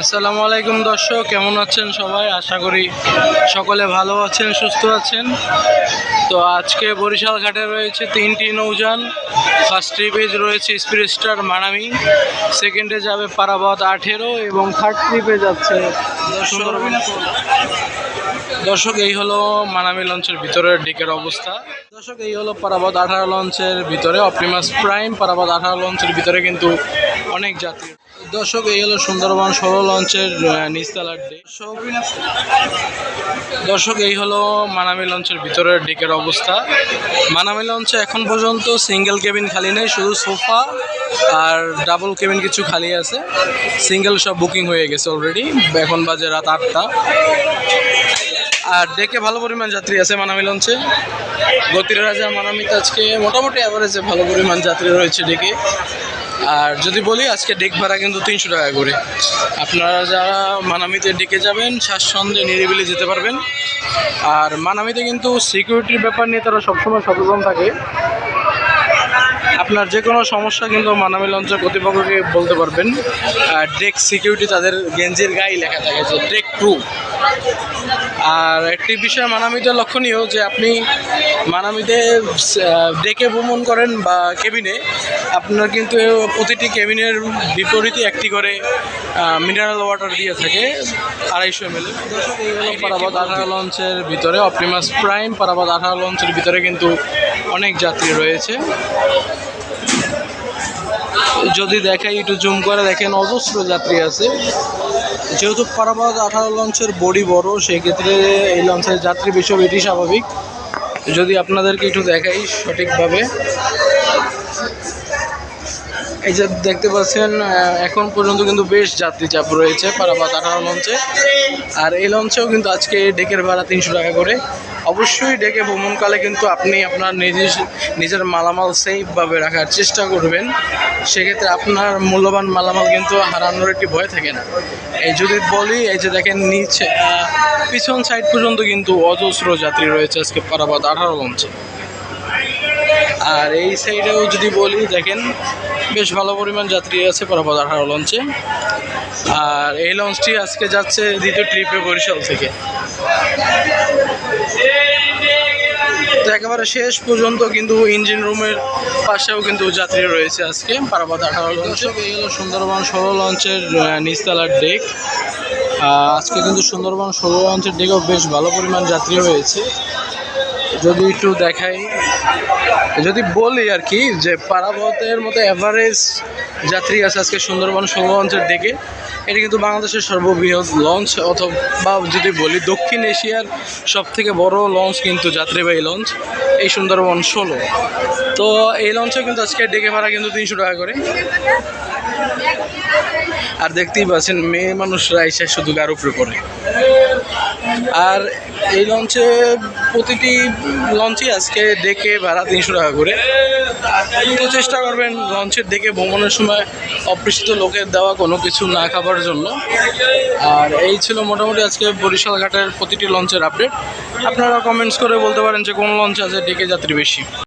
আসসালামু আলাইকুম দর্শক কেমন আছেন সবাই? আশা করি সকলে ভালো আছেন সুস্থ আছেন। তো আজকে বরিশাল ঘাটে রয়েছে তিনটি নৌযান। ফার্স্ট ট্রিপে রয়েছে স্পিড স্টার মানামি সেকেন্ডে যাবে পারাবত আঠেরো এবং থার্ড ট্রিপে যাচ্ছে সুন্দরবন দর্শক এই হলো মানামি লঞ্চের ভিতরের ডেকের অবস্থা। দর্শক এই হলো পারাবত আঠারো লঞ্চের ভিতরে অপটিমাস প্রাইম পারাবত আঠারো লঞ্চের ভিতরে কিন্তু অনেক যাত্রী দর্শক, এই হলো সুন্দরবন ষোলো লঞ্চের নিচতলার ডে দর্শক, এই হলো মানামি লঞ্চের ভিতরের ডিকের অবস্থা। মানামি লঞ্চে এখন পর্যন্ত সিঙ্গেল কেবিন খালি নেই, শুধু সোফা আর ডাবল কেবিন কিছু খালি আছে। সিঙ্গেল সব বুকিং হয়ে গেছে অলরেডি এখন বাজে রাত আটটা। আর ডেকে ভালো পরিমাণ যাত্রী আছে মানামি লঞ্চে। গতির রাজা মানামিতে আজকে মোটামুটি অ্যাভারেজে ভালো পরিমাণ যাত্রী রয়েছে ডেকে আর যদি বলি, আজকে ডেক ভাড়া কিন্তু তিনশো টাকা করে। আপনারা যারা মানামিতে ডেকে যাবেন স্বাচ্ছন্দ্যে নিরিবিলি যেতে পারবেন। আর মানামিতে কিন্তু সিকিউরিটির ব্যাপার নিয়ে তারা সবসময় সচেতন থাকে। আপনার যে কোনো সমস্যা কিন্তু মানামি লঞ্চের কর্তৃপক্ষকে বলতে পারবেন। ডেক সিকিউরিটি তাদের গেঞ্জির গায়ে লেখা থাকে যে ডেক ট্রু আর একটি বিষয় মানামিতে লক্ষণীয় যে আপনি মানামিতে ডেকে ভ্রমণ করেন বা কেবিনে আপনার কিন্তু প্রতিটি কেবিনের বিপরীতে একটি করে মিনারেল ওয়াটার দিয়ে থাকে আড়াইশো এম এল পারাবাদ আঠারো লঞ্চের ভিতরে অপটিমাস প্রাইম পারাবাদ আঠারো লঞ্চের ভিতরে কিন্তু অনেক যাত্রী রয়েছে। যদি দেখাই একটু জুম করে, দেখেন অজস্র যাত্রী আছে। যেহেতু পারাবাদ আঠারো লঞ্চের বডি বড়, সেক্ষেত্রে এই লঞ্চের যাত্রী বেশি এটি স্বাভাবিক। যদি আপনাদেরকে একটু দেখাই সঠিকভাবে। এই যে দেখতে পাচ্ছেন এখন পর্যন্ত কিন্তু বেশ যাত্রী চাপ রয়েছে পারাবাদ আঠারো লঞ্চে। আর এই লঞ্চেও কিন্তু আজকে ডেকের ভাড়া তিনশো টাকা করে। অবশ্যই ডেকে ভ্রমণকালে কিন্তু আপনি আপনার নিজের নিজের মালামাল সেফভাবে রাখার চেষ্টা করবেন। সেক্ষেত্রে আপনার মূল্যবান মালামাল কিন্তু হারানোর একটি ভয় থাকে না। এই যদি বলি, এই যে দেখেন নিচে পিছন সাইড পর্যন্ত কিন্তু অজস্র যাত্রী রয়েছে আজকে পারাবাদ আঠারো লঞ্চে। আর এই সাইডেও যদি বলি দেখেন বেশ ভালো পরিমাণ যাত্রী আছে পারাবাদ আঠারো লঞ্চে আর এই লঞ্চটি আজকে যাচ্ছে দ্বিতীয় ট্রিপে বরিশাল থেকে। তো একেবারে শেষ পর্যন্ত কিন্তু ইঞ্জিন রুমের পাশেও কিন্তু যাত্রী রয়েছে আজকে পারাবাদ আঠারো লঞ্চ এই হলো সুন্দরবন ষোলো লঞ্চের আহ, নিচতলার ডেক আজকে কিন্তু সুন্দরবন ষোলো লঞ্চের ডেকেও বেশ ভালো পরিমাণ যাত্রী হয়েছে যদি একটু দেখাই, যদি বলি আর কি, যে পারাবতের মতো অ্যাভারেজ যাত্রী আছে আজকে সুন্দরবন ষোলো লঞ্চের দিকে এটি কিন্তু বাংলাদেশের সর্ববৃহৎ লঞ্চ অথবা যদি বলি দক্ষিণ এশিয়ার সব থেকে বড় লঞ্চ কিন্তু যাত্রীবাহী লঞ্চ এই সুন্দরবন ষোলো। তো এই লঞ্চে কিন্তু আজকে ডেকে ভাড়া কিন্তু তিনশো টাকা করে। আর দেখতেই পাচ্ছেন, মেয়ে মানুষরা এসে শুধু গার উপরে পড়ে। আর এই লঞ্চে প্রতিটি লঞ্চই আজকে ডেকে ভাড়া তিনশো টাকা করে। তো চেষ্টা করবেন লঞ্চের ডেকে ভ্রমণের সময় অপরিচিত লোকের দেওয়া কোনো কিছু না খাবার জন্য। আর এই ছিল মোটামুটি আজকে বরিশাল ঘাটের প্রতিটি লঞ্চের আপডেট আপনারা কমেন্টস করে বলতে পারেন যে কোন লঞ্চ আছে ডেকে যাত্রী বেশি।